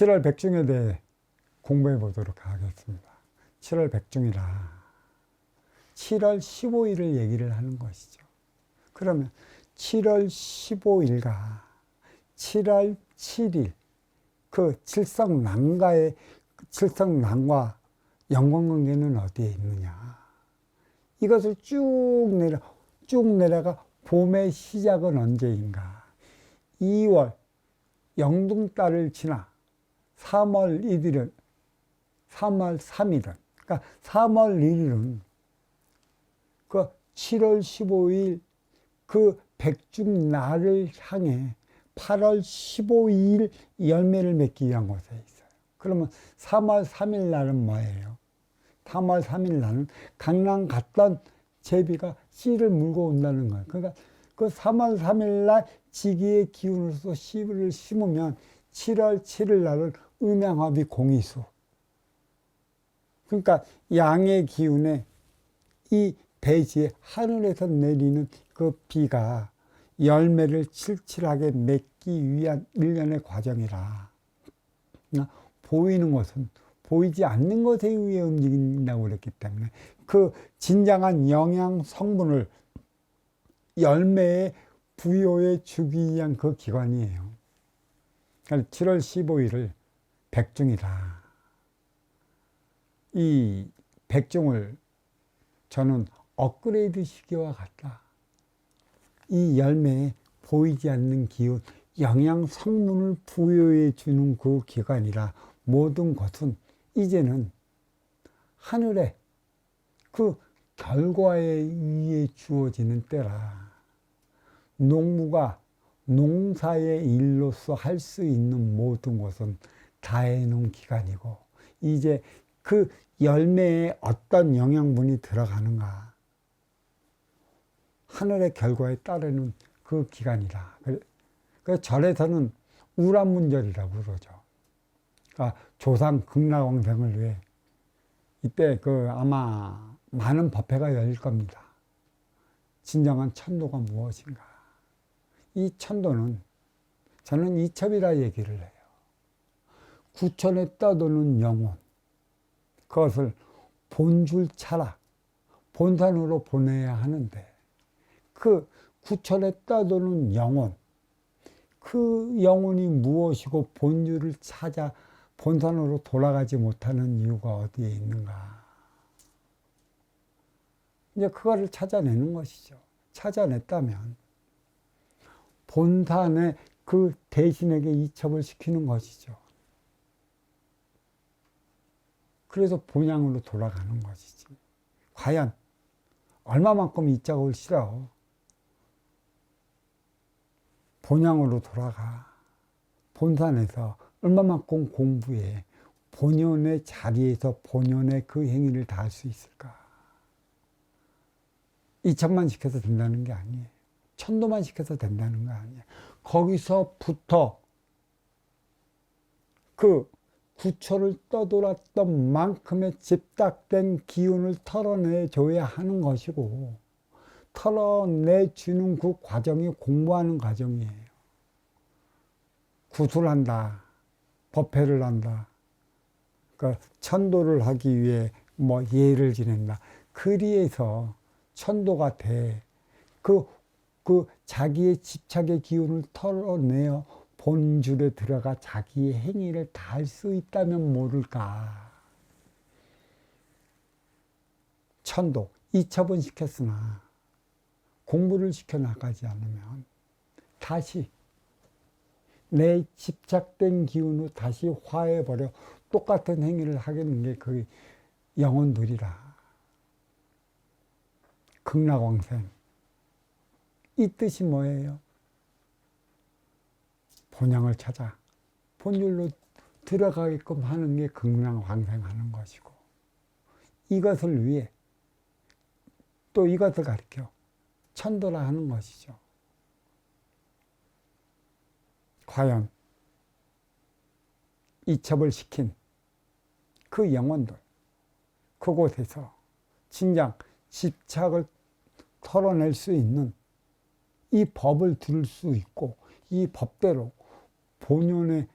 7월 백중에 대해 공부해 보도록 하겠습니다. 7월 백중이라 7월 15일을 얘기를 하는 것이죠. 그러면 7월 15일과 7월 7일 그 칠성난과의 칠성난과 연관관계는 어디에 있느냐? 이것을 쭉 내려 쭉 내려가 봄의 시작은 언제인가? 2월 영등달을 지나 3월 1일은 3월 3일은 그러니까 3월 1일은 그 7월 15일 그 백중날을 향해 8월 15일 열매를 맺기 위한 곳에 있어요. 그러면 3월 3일 날은 뭐예요? 3월 3일 날은 강남 갔던 제비가 씨를 물고 온다는 거예요. 그러니까 그 3월 3일 날 지기의 기운으로서 씨를 심으면 7월 7일 날은 음양합이 공이수. 그러니까 양의 기운에 이 대지에 하늘에서 내리는 그 비가 열매를 칠칠하게 맺기 위한 일련의 과정이라. 보이는 것은 보이지 않는 것에 의해 움직인다고 그랬기 때문에 그 진정한 영양 성분을 열매에 부여해 주기 위한 그 기관이에요. 7월 15일을 백중이다. 이 백중을 저는 업그레이드 시기와 같다. 이 열매에 보이지 않는 기운, 영양 성분을 부여해 주는 그 기관이라 모든 것은 이제는 하늘에 그 결과에 의해 주어지는 때라. 농무가 농사의 일로서 할 수 있는 모든 것은 다 해놓은 기간이고, 이제 그 열매에 어떤 영양분이 들어가는가. 하늘의 결과에 따르는 그 기간이라. 그 절에서는 우란문절이라고 그러죠. 그러니까 조상 극락왕생을 위해 이때 그 아마 많은 법회가 열릴 겁니다. 진정한 천도가 무엇인가? 이 천도는 저는 이첩이라 얘기를 해요. 구천에 떠도는 영혼, 그것을 본줄 차라, 본산으로 보내야 하는데, 그 구천에 떠도는 영혼, 그 영혼이 무엇이고 본줄을 찾아 본산으로 돌아가지 못하는 이유가 어디에 있는가? 이제 그거를 찾아내는 것이죠. 찾아냈다면 본산에 그 대신에게 이첩을 시키는 것이죠. 그래서 본향으로 돌아가는 것이지. 과연 얼마만큼 이 짝을 실어 본향으로 돌아가 본산에서 얼마만큼 공부해 본연의 자리에서 본연의 그 행위를 다 할 수 있을까? 이천만 시켜서 된다는 게 아니에요. 천도만 시켜서 된다는 거 아니에요. 거기서부터 그 구초를 떠돌았던 만큼의 집탁된 기운을 털어내줘야 하는 것이고, 털어내주는 그 과정이 공부하는 과정이에요. 구술한다. 법회를 한다. 그 천도를 하기 위해 뭐 예를 지낸다. 그리해서 천도가 돼. 그, 그 자기의 집착의 기운을 털어내어 본줄에 들어가 자기의 행위를 다 할 수 있다면 모를까. 천도, 이첩은 시켰으나 공부를 시켜나가지 않으면 다시 내 집착된 기운으로 다시 화해버려 똑같은 행위를 하겠는 게 그 영혼들이라. 극락왕생. 이 뜻이 뭐예요? 본향을 찾아 본율로 들어가게끔 하는 게 극락왕생하는 것이고 이것을 위해 또 이것을 가르쳐 천도라 하는 것이죠. 과연 이첩을 시킨 그 영혼들, 그곳에서 진정 집착을 털어낼 수 있는 이 법을 들을 수 있고 이 법대로 본연의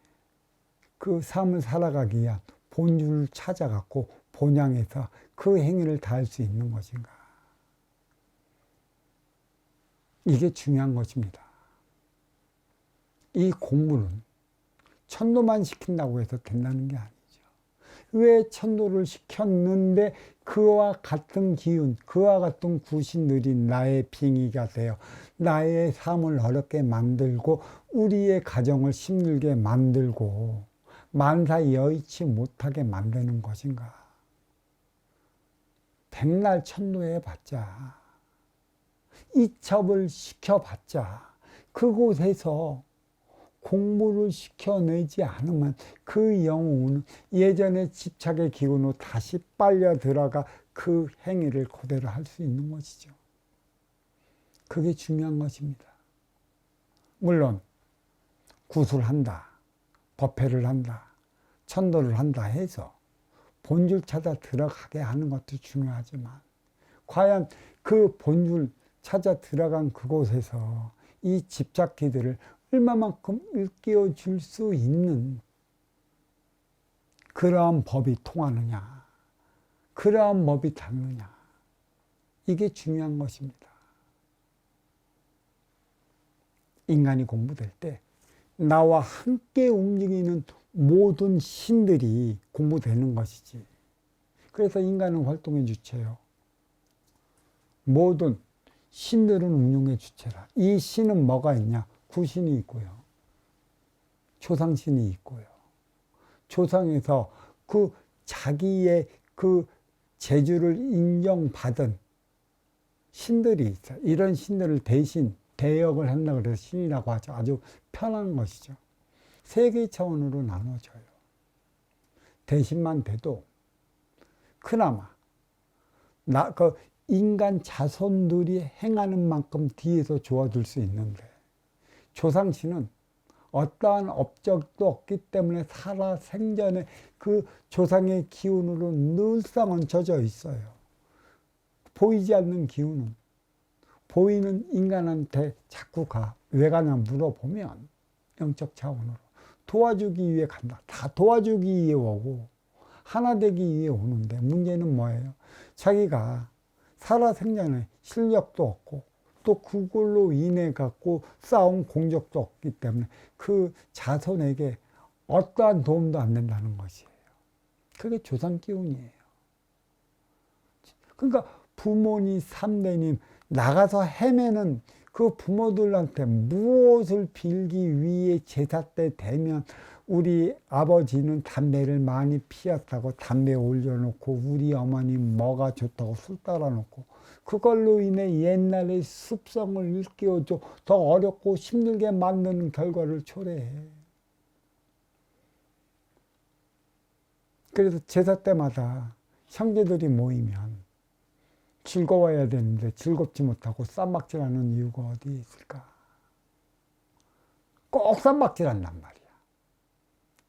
그그 삶을 살아가기 위한 본줄을 찾아갖고 본향해서 그 행위를 다할 수 있는 것인가. 이게 중요한 것입니다. 이 공부는 천도만 시킨다고 해서 된다는 게 아니죠. 왜 천도를 시켰는데 그와 같은 기운, 그와 같은 구신들이 나의 빙의가 되어 나의 삶을 어렵게 만들고 우리의 가정을 힘들게 만들고 만사 여의치 못하게 만드는 것인가? 백날 천도해 봤자 이첩을 시켜봤자 그곳에서 공부를 시켜내지 않으면 그 영혼은 예전의 집착의 기운으로 다시 빨려 들어가 그 행위를 그대로 할 수 있는 것이죠. 그게 중요한 것입니다. 물론 구술한다, 법회를 한다, 천도를 한다 해서 본줄 찾아 들어가게 하는 것도 중요하지만 과연 그 본줄 찾아 들어간 그곳에서 이 집착기들을 얼마만큼 일깨워 줄 수 있는 그러한 법이 통하느냐, 그러한 법이 닿느냐, 이게 중요한 것입니다. 인간이 공부될 때 나와 함께 움직이는 모든 신들이 공부되는 것이지. 그래서 인간은 활동의 주체요. 모든 신들은 운용의 주체라. 이 신은 뭐가 있냐? 구신이 있고요. 조상신이 있고요. 조상에서 그 자기의 그 재주를 인정받은 신들이 있어요. 이런 신들을 대신 대역을 한다 그래서 신이라고 하죠. 아주 편한 것이죠. 세계 차원으로 나눠져요. 대신만 돼도 그나마 나 그 인간 자손들이 행하는 만큼 뒤에서 도와줄 수 있는데 조상신은 어떠한 업적도 없기 때문에 살아 생전에 그 조상의 기운으로 늘상 얹혀져 있어요. 보이지 않는 기운은 보이는 인간한테 자꾸 가. 왜 가냐 물어보면 영적 차원으로 도와주기 위해 간다. 다 도와주기 위해 오고 하나 되기 위해 오는데 문제는 뭐예요? 자기가 살아 생전에 실력도 없고 또 그걸로 인해 갖고 쌓은 공적도 없기 때문에 그 자손에게 어떠한 도움도 안 된다는 것이에요. 그게 조상 기운이에요. 그러니까 부모님, 삼대님 나가서 헤매는 그 부모들한테 무엇을 빌기 위해 제사 때 되면 우리 아버지는 담배를 많이 피웠다고 담배 올려놓고 우리 어머니 뭐가 좋다고 술 따라놓고 그걸로 인해 옛날의 습성을 일깨워줘 더 어렵고 힘들게 만드는 결과를 초래해. 그래서 제사 때마다 형제들이 모이면 즐거워야 되는데 즐겁지 못하고 쌈박질하는 이유가 어디 있을까? 꼭 쌈박질한단 말이야.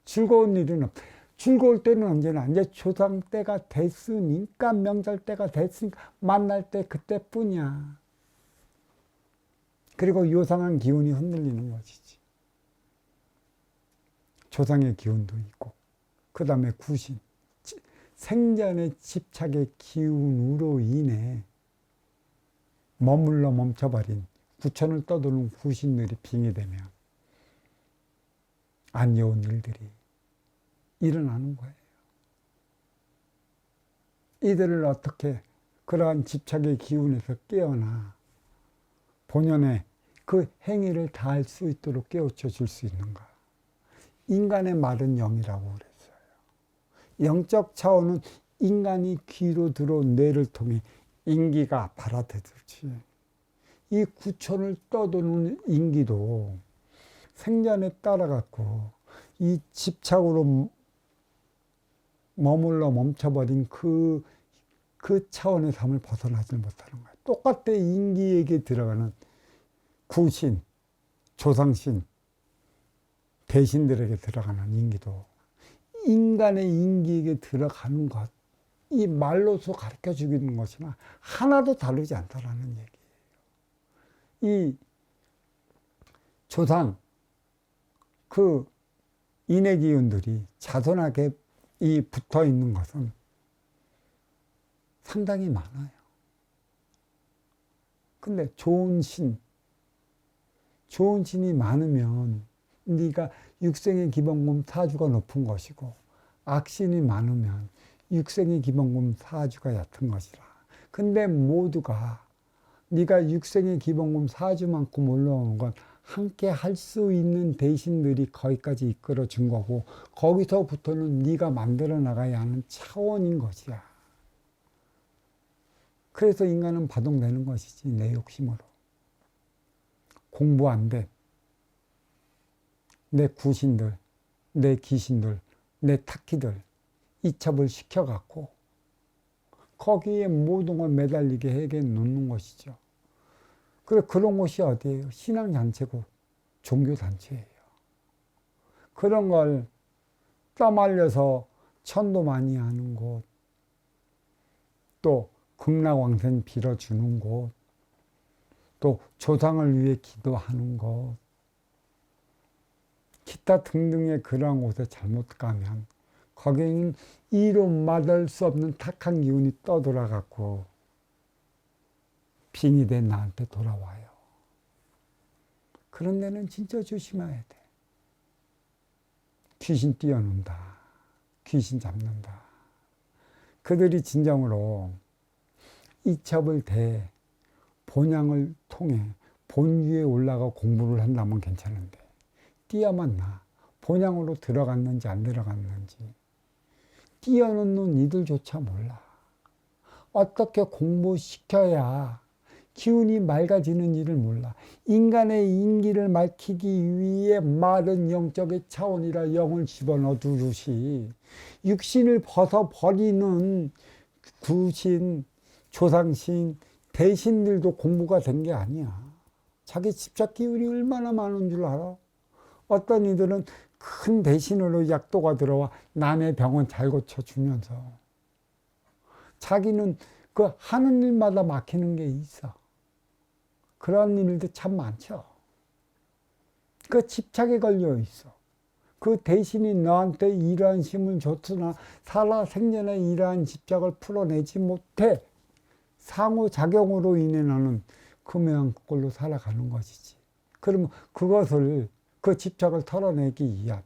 즐거운 일은 없. 즐거울 때는 언제나 이제 조상 때가 됐으니까 명절 때가 됐으니까 만날 때 그때뿐이야. 그리고 요상한 기운이 흔들리는 것이지. 조상의 기운도 있고 그 다음에 구신. 생전의 집착의 기운으로 인해 머물러 멈춰버린 구천을 떠도는 구신들이 빙의되면 안 좋은 일들이 일어나는 거예요. 이들을 어떻게 그러한 집착의 기운에서 깨어나 본연의 그 행위를 다할 수 있도록 깨우쳐 줄 수 있는가? 인간의 말은 영이라고 그랬어요. 영적 차원은 인간이 귀로 들어온 뇌를 통해 인기가 받아들지. 이 구천을 떠도는 인기도 생전에 따라갖고 이 집착으로 머물러 멈춰버린 그, 그 차원의 삶을 벗어나지 못하는 거야. 똑같아 인기에게 들어가는 구신, 조상신, 대신들에게 들어가는 인기도 인간의 인기에게 들어가는 것, 이 말로서 가르쳐 주기는 것이나 하나도 다르지 않다라는 얘기예요. 이 조상, 그 인의 기운들이 자손하게 이 붙어 있는 것은 상당히 많아요. 근데 좋은 신, 좋은 신이 많으면 네가 육생의 기본금 사주가 높은 것이고 악신이 많으면 육생의 기본금 사주가 얕은 것이라. 근데 모두가 네가 육생의 기본금 사주만큼 올라오는 건 함께 할 수 있는 대신들이 거기까지 이끌어 준 거고 거기서부터는 네가 만들어 나가야 하는 차원인 것이야. 그래서 인간은 바동되는 것이지 내 욕심으로. 공부 안 돼. 내 구신들, 내 귀신들, 내 타키들 이첩을 시켜갖고 거기에 모든 걸 매달리게 해게 놓는 것이죠. 그래 그런 곳이 어디예요? 신앙단체고 종교단체예요. 그런 걸 떠말려서 천도 많이 하는 곳, 또 극락왕생 빌어주는 곳, 또 조상을 위해 기도하는 곳, 기타 등등의 그러한 곳에 잘못 가면 거기는 이로 막을 수 없는 탁한 기운이 떠돌아갖고 빙이 된 나한테 돌아와요. 그런 데는 진짜 조심해야 돼. 귀신 뛰어논다. 귀신 잡는다. 그들이 진정으로 이첩을 대 본향을 통해 본위에 올라가 공부를 한다면 괜찮은데 뛰어만 나. 본향으로 들어갔는지 안 들어갔는지 뛰어놓는 이들조차 몰라. 어떻게 공부시켜야 기운이 맑아지는 일을 몰라. 인간의 인기를 밝히기 위해 마른 영적의 차원이라 영을 집어넣어 두듯이 육신을 벗어버리는 구신, 조상신, 대신들도 공부가 된 게 아니야. 자기 집착 기운이 얼마나 많은 줄 알아? 어떤 이들은 큰 대신으로 약도가 들어와 남의 병은 잘 고쳐주면서 자기는 그 하는 일마다 막히는 게 있어. 그런 일도 참 많죠. 그 집착에 걸려 있어. 그 대신이 너한테 이러한 힘을 줬으나 살아 생전에 이러한 집착을 풀어내지 못해 상호작용으로 인해 너는 금요한 꼴로 살아가는 것이지. 그러면 그것을 그 집착을 털어내기 위한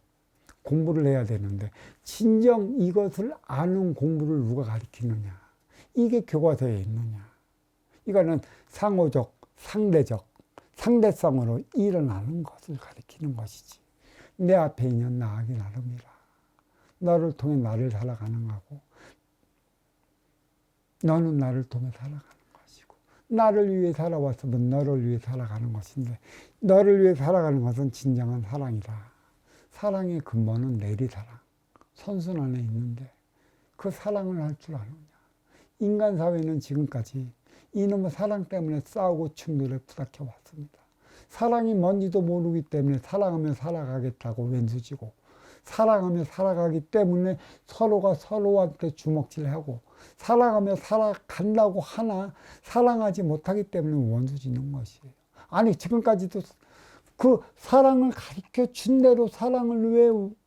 공부를 해야 되는데 진정 이것을 아는 공부를 누가 가르치느냐 이게 교과서에 있느냐 이거는 상호적 상대적 상대성으로 일어나는 것을 가리키는 것이지. 내 앞에 있는 나하기 나름이라. 너를 통해 나를 살아가는 거고 너는 나를 통해 살아가는 것이고 나를 위해 살아왔으면 너를 위해 살아가는 것인데 너를 위해 살아가는 것은 진정한 사랑이다. 사랑의 근본은 내리사랑. 선순환에 있는데 그 사랑을 할 줄 아느냐. 인간 사회는 지금까지 이놈의 사랑 때문에 싸우고 충돌에 부닥쳐 왔습니다. 사랑이 뭔지도 모르기 때문에 사랑하며 살아가겠다고 왼수지고 사랑하며 살아가기 때문에 서로가 서로한테 주먹질하고 사랑하며 살아간다고 하나 사랑하지 못하기 때문에 원수 짓는 것이에요. 아니 지금까지도 그 사랑을 가르쳐 준 대로 사랑을 왜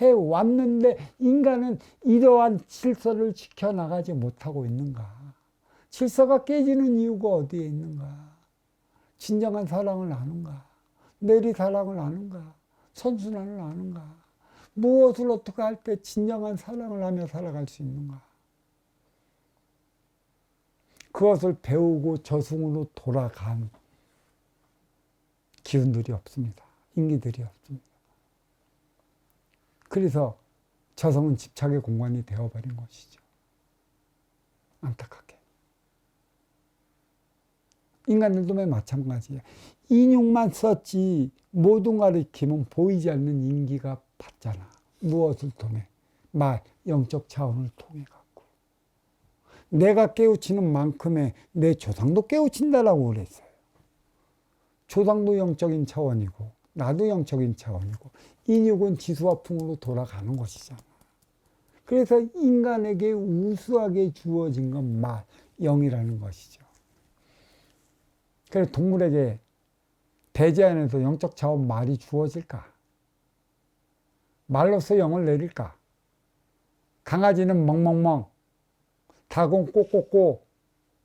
해 왔는데 인간은 이러한 질서를 지켜나가지 못하고 있는가? 질서가 깨지는 이유가 어디에 있는가? 진정한 사랑을 아는가? 내리 사랑을 아는가? 선순환을 아는가? 무엇을 어떻게 할 때 진정한 사랑을 하며 살아갈 수 있는가? 그것을 배우고 저승으로 돌아간 기운들이 없습니다. 인기들이 없습니다. 그래서 저성은 집착의 공간이 되어버린 것이죠. 안타깝게. 인간들도 매 마찬가지야. 인육만 썼지 모든 가르침은 보이지 않는 인기가 받잖아. 무엇을 통해? 말, 영적 차원을 통해 갖고. 내가 깨우치는 만큼의 내 조상도 깨우친다라고 그랬어요. 조상도 영적인 차원이고 나도 영적인 차원이고 인육은 지수와 풍으로 돌아가는 것이잖아. 그래서 인간에게 우수하게 주어진 건 말, 영이라는 것이죠. 그래서 동물에게 대지 안에서 영적 자원 말이 주어질까? 말로써 영을 내릴까? 강아지는 멍멍멍, 닭은 꼬꼬꼬,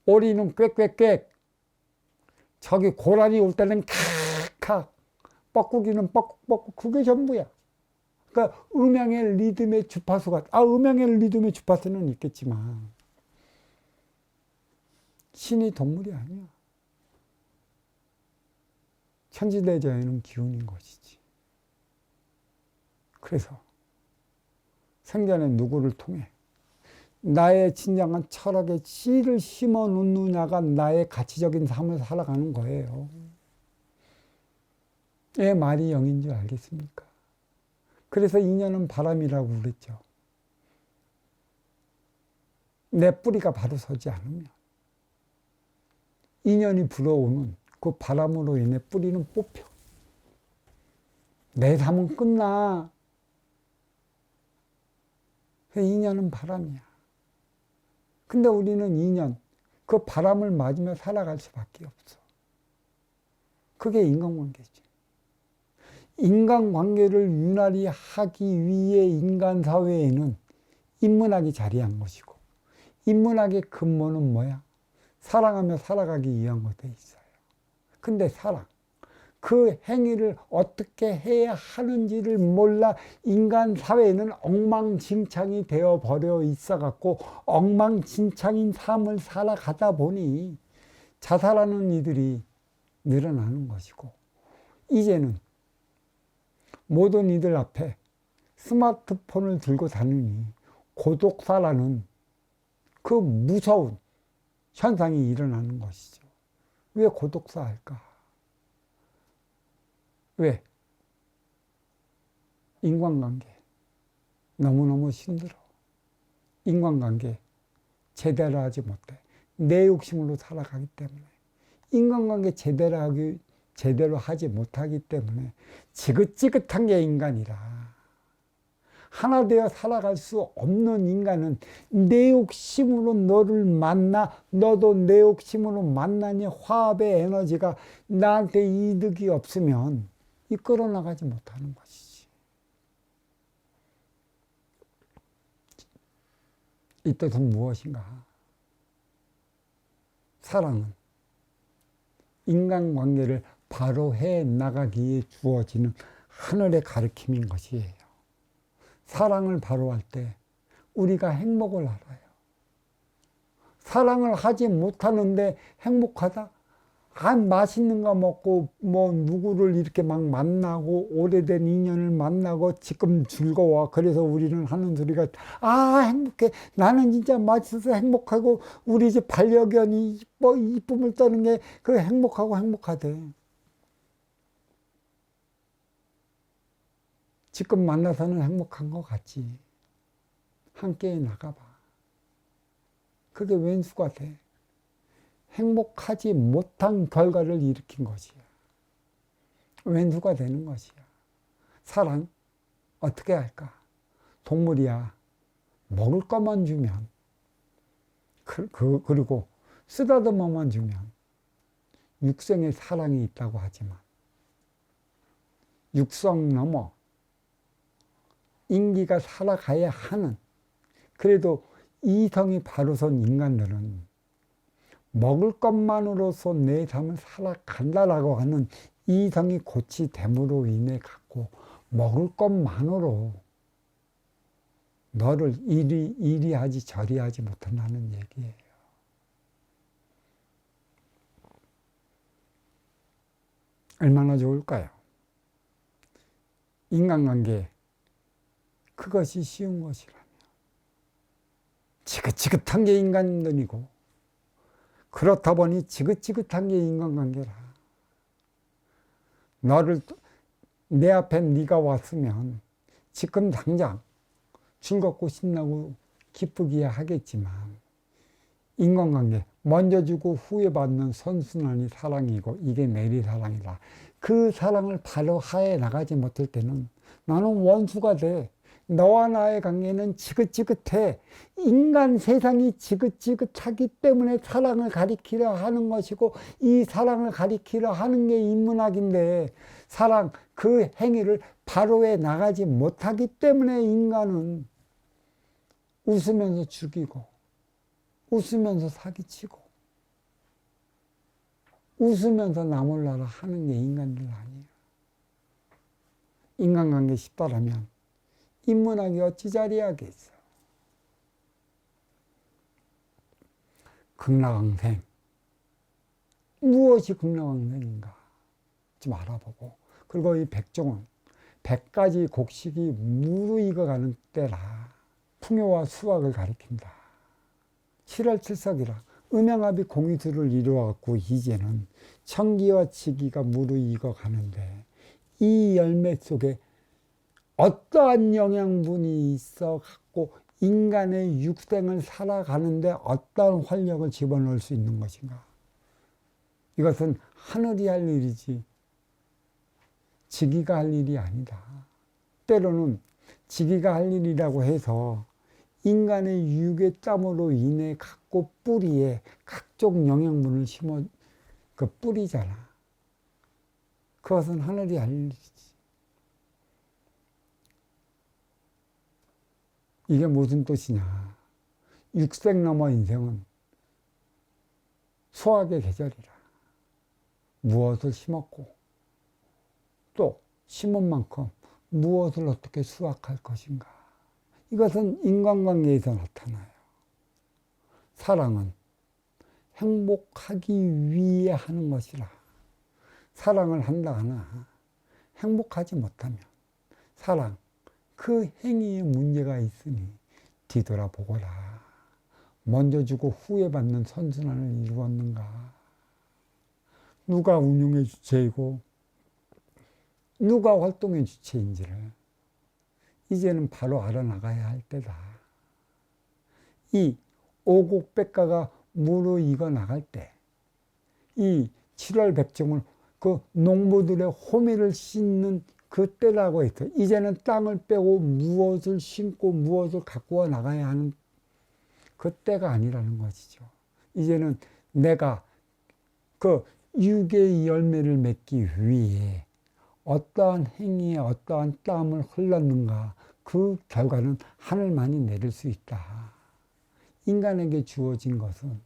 오리는 꽥꽥꽥, 저기 고라니 올 때는 칵칵, 뻐꾸기는 뻐꾹뻐꾹, 그게 전부야. 그러니까 음양의 리듬의 주파수가, 아, 음양의 리듬의 주파수는 있겠지만, 신이 동물이 아니야. 천지대자연은 기운인 것이지. 그래서 생전에 누구를 통해 나의 진정한 철학의 씨를 심어 놓느냐가 나의 가치적인 삶을 살아가는 거예요. 왜 말이 영인 줄 알겠습니까? 그래서 인연은 바람이라고 그랬죠. 내 뿌리가 바로 서지 않으면 인연이 불어오는 그 바람으로 인해 뿌리는 뽑혀. 내 삶은 끝나. 인연은 바람이야. 근데 우리는 인연, 그 바람을 맞으며 살아갈 수밖에 없어. 그게 인간관계지. 인간관계를 유난히 하기 위해 인간 사회에는 인문학이 자리한 것이고, 인문학의 근본은 뭐야? 사랑하며 살아가기 위한 것돼 있어요. 근데 사랑, 그 행위를 어떻게 해야 하는지를 몰라 인간 사회는 엉망진창이 되어 버려 있어 갖고 엉망진창인 삶을 살아가다 보니 자살하는 이들이 늘어나는 것이고 이제는 모든 이들 앞에 스마트폰을 들고 다니니 고독사라는 그 무서운 현상이 일어나는 것이죠. 왜 고독사 할까? 왜? 인간관계. 너무너무 힘들어. 인간관계 제대로 하지 못해. 내 욕심으로 살아가기 때문에. 인간관계 제대로 하기, 제대로 하지 못하기 때문에 지긋지긋한 게 인간이라. 하나 되어 살아갈 수 없는 인간은 내 욕심으로 너를 만나 너도 내 욕심으로 만나니 화합의 에너지가 나한테 이득이 없으면 이끌어 나가지 못하는 것이지. 이 뜻은 무엇인가? 사랑은 인간관계를 바로 해 나가기에 주어지는 하늘의 가르침인 것이에요. 사랑을 바로 할 때 우리가 행복을 알아요. 사랑을 하지 못하는데 행복하다? 아, 맛있는 거 먹고, 뭐, 누구를 이렇게 막 만나고, 오래된 인연을 만나고, 지금 즐거워. 그래서 우리는 하는 소리가, 아, 행복해. 나는 진짜 맛있어서 행복하고, 우리 집 반려견이 이뻐, 이쁨을 떠는 게, 그 행복하고 행복하대. 지금 만나서는 행복한 것 같지. 함께 나가봐. 그게 왼수가 돼. 행복하지 못한 결과를 일으킨 것이야. 왼수가 되는 것이야. 사랑, 어떻게 할까? 동물이야. 먹을 것만 주면, 그, 그, 그리고 쓰다듬어만 주면, 육성의 사랑이 있다고 하지만, 육성 넘어 인기가 살아가야 하는 그래도 이성이 바로 선 인간들은 먹을 것만으로서 내 삶을 살아간다라고 하는 이성이 고치됨으로 인해 갖고 먹을 것만으로 너를 이리 이리 하지 저리 하지 못한다는 얘기예요. 얼마나 좋을까요? 인간관계 그것이 쉬운 것이라며. 지긋지긋한 게 인간들이고, 그렇다 보니 지긋지긋한 게 인간관계라. 너를, 내 앞에 네가 왔으면 지금 당장 즐겁고 신나고 기쁘기야 하겠지만, 인간관계, 먼저 주고 후에 받는 선순환이 사랑이고, 이게 내리사랑이다. 그 사랑을 바로 하에 나가지 못할 때는 나는 원수가 돼. 너와 나의 관계는 지긋지긋해. 인간 세상이 지긋지긋하기 때문에 사랑을 가리키려 하는 것이고 이 사랑을 가리키려 하는 게 인문학인데 사랑 그 행위를 바로에 나가지 못하기 때문에 인간은 웃으면서 죽이고 웃으면서 사기치고 웃으면서 나몰라라 하는 게 인간들 아니에요. 인간관계 싶다라면 인문학이 어찌 자리하겠어. 극락왕생. 무엇이 극락왕생인가 좀 알아보고 그리고 이 백종은 백가지 곡식이 무르익어가는 때라 풍요와 수확을 가리킨다. 7월 7석이라 음양합이 공이수를 이루어갖고 이제는 청기와 지기가 무르익어 가는데 이 열매 속에 어떠한 영양분이 있어 갖고 인간의 육생을 살아가는데 어떠한 활력을 집어넣을 수 있는 것인가? 이것은 하늘이 할 일이지 지기가 할 일이 아니다. 때로는 지기가 할 일이라고 해서 인간의 육의 땀으로 인해 갖고 뿌리에 각종 영양분을 심어 그 뿌리잖아. 그것은 하늘이 할 일이지. 이게 무슨 뜻이냐. 육생 넘어 인생은 수학의 계절이라. 무엇을 심었고 또 심은 만큼 무엇을 어떻게 수확할 것인가. 이것은 인간관계에서 나타나요. 사랑은 행복하기 위해 하는 것이라. 사랑을 한다 하나 행복하지 못하면 사랑 그 행위에 문제가 있으니 뒤돌아보거라. 먼저 주고 후에 받는 선순환을 이루었는가? 누가 운용의 주체이고 누가 활동의 주체인지를 이제는 바로 알아나가야 할 때다. 이 오곡백가가 무르익어 나갈 때, 이 7월 백종을 그 농부들의 호미를 씻는 그 때라고 했어. 이제는 땅을 빼고 무엇을 심고 무엇을 갖고 나가야 하는 그 때가 아니라는 것이죠. 이제는 내가 그 육의 열매를 맺기 위해 어떠한 행위에 어떠한 땀을 흘렀는가 그 결과는 하늘만이 내릴 수 있다. 인간에게 주어진 것은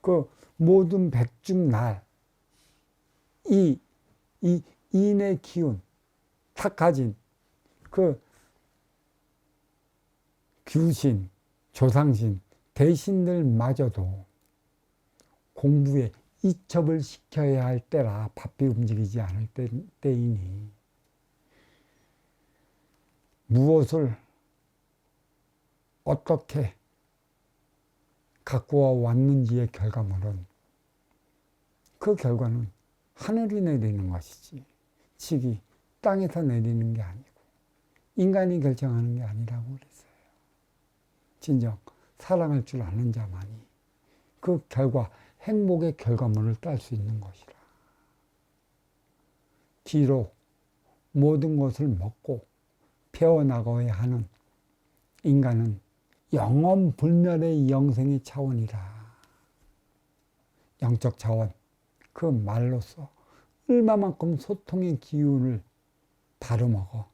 그 모든 백중 날 이, 이 인의 기운 탁 가진 그 규신, 조상신, 대신들마저도 공부에 이첩을 시켜야 할 때라 바삐 움직이지 않을 때, 때이니 무엇을 어떻게 갖고 왔는지의 결과물은 그 결과는 하늘이 내리는 것이지 직이 땅에서 내리는 게 아니고 인간이 결정하는 게 아니라고 그랬어요. 진정 사랑할 줄 아는 자만이 그 결과 행복의 결과물을 딸 수 있는 것이라. 뒤로 모든 것을 먹고 배워나가야 하는 인간은 영원 불멸의 영생의 차원이라. 영적 차원, 그 말로써 얼마만큼 소통의 기운을 다루먹어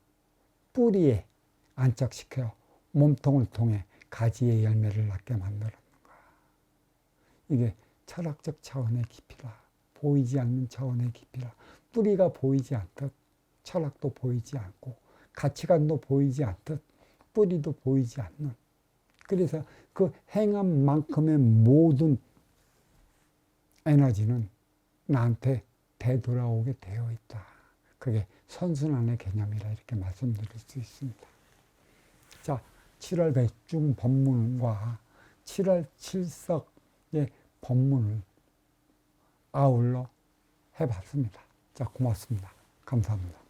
뿌리에 안착시켜 몸통을 통해 가지의 열매를 낳게 만들었는가. 이게 철학적 차원의 깊이라. 보이지 않는 차원의 깊이라. 뿌리가 보이지 않듯 철학도 보이지 않고 가치관도 보이지 않듯 뿌리도 보이지 않는. 그래서 그 행한 만큼의 모든 에너지는 나한테 되돌아오게 되어 있다. 그게 선순환의 개념이라 이렇게 말씀드릴 수 있습니다. 자, 7월 백중 법문과 7월 칠석의 법문을 아울러 해봤습니다. 자, 고맙습니다. 감사합니다.